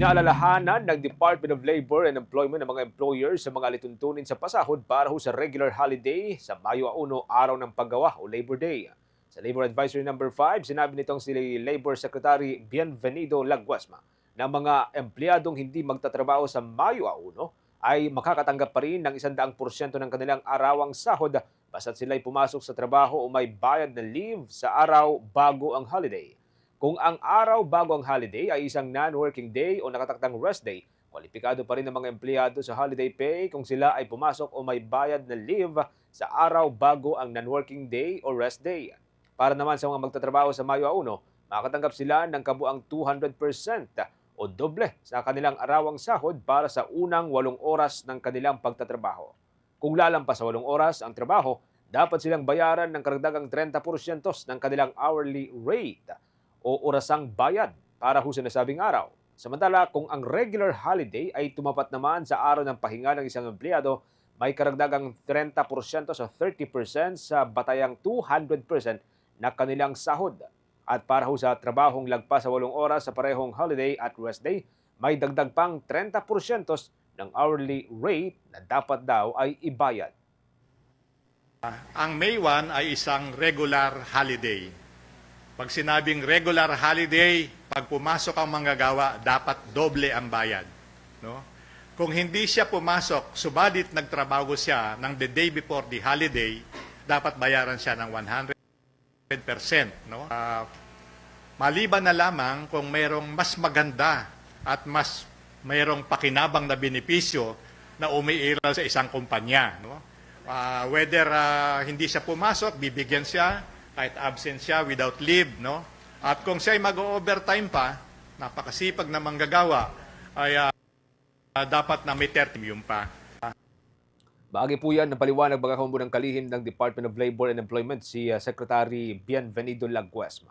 Naalalahanan ng Department of Labor and Employment ng mga employers sa mga lituntunin sa pasahod para sa regular holiday sa Mayo 1, araw ng paggawa o Labor Day. Sa Labor Advisory Number 5, sinabi nitong si Labor Secretary Bienvenido Laguasma na mga empleyadong hindi magtatrabaho sa Mayo 1 ay makakatanggap pa rin ng 100% ng kanilang arawang sahod basta't sila'y pumasok sa trabaho o may bayad na leave sa araw bago ang holiday. Kung ang araw bago ang holiday ay isang non-working day o nakataktang rest day, kwalipikado pa rin ang mga empleyado sa holiday pay kung sila ay pumasok o may bayad na leave sa araw bago ang non-working day o rest day. Para naman sa mga magtatrabaho sa Mayo 1, makatanggap sila ng kabuang 200% o doble sa kanilang arawang sahod para sa unang walong oras ng kanilang pagtatrabaho. Kung lalampas sa walong oras ang trabaho, dapat silang bayaran ng karagdagang 30% ng kanilang hourly rate o orasang bayad para ho sa nasabing araw. Samantala, kung ang regular holiday ay tumapat naman sa araw ng pahinga ng isang empleyado, may karagdagang 30% sa 30% sa batayang 200% na kanilang sahod. At para ho sa trabahong lagpas sa walong oras sa parehong holiday at rest day, may dagdag pang 30% ng hourly rate na dapat daw ay ibayad. Ang May 1 ay isang regular holiday. Pag sinabing regular holiday, pag pumasok ang manggagawa, dapat doble ang bayad. No? Kung hindi siya pumasok, subalit nagtrabaho siya ng the day before the holiday, dapat bayaran siya ng 100%. No? Ah, maliban na lamang kung mayroong mas maganda at mas mayroong pakinabang na benepisyo na umiiral sa isang kumpanya. No? Ah, whether ah, hindi siya pumasok, bibigyan siya, kahit absent siya, without leave. No? At kung siya ay mag-overtime pa, napakasipag na manggagawa, ay ah, dapat na may 30 yun pa. Baagi po yan ng paliwanag bagakambo ng kalihim ng Department of Labor and Employment si uh, Secretary Bienvenido Laguesma.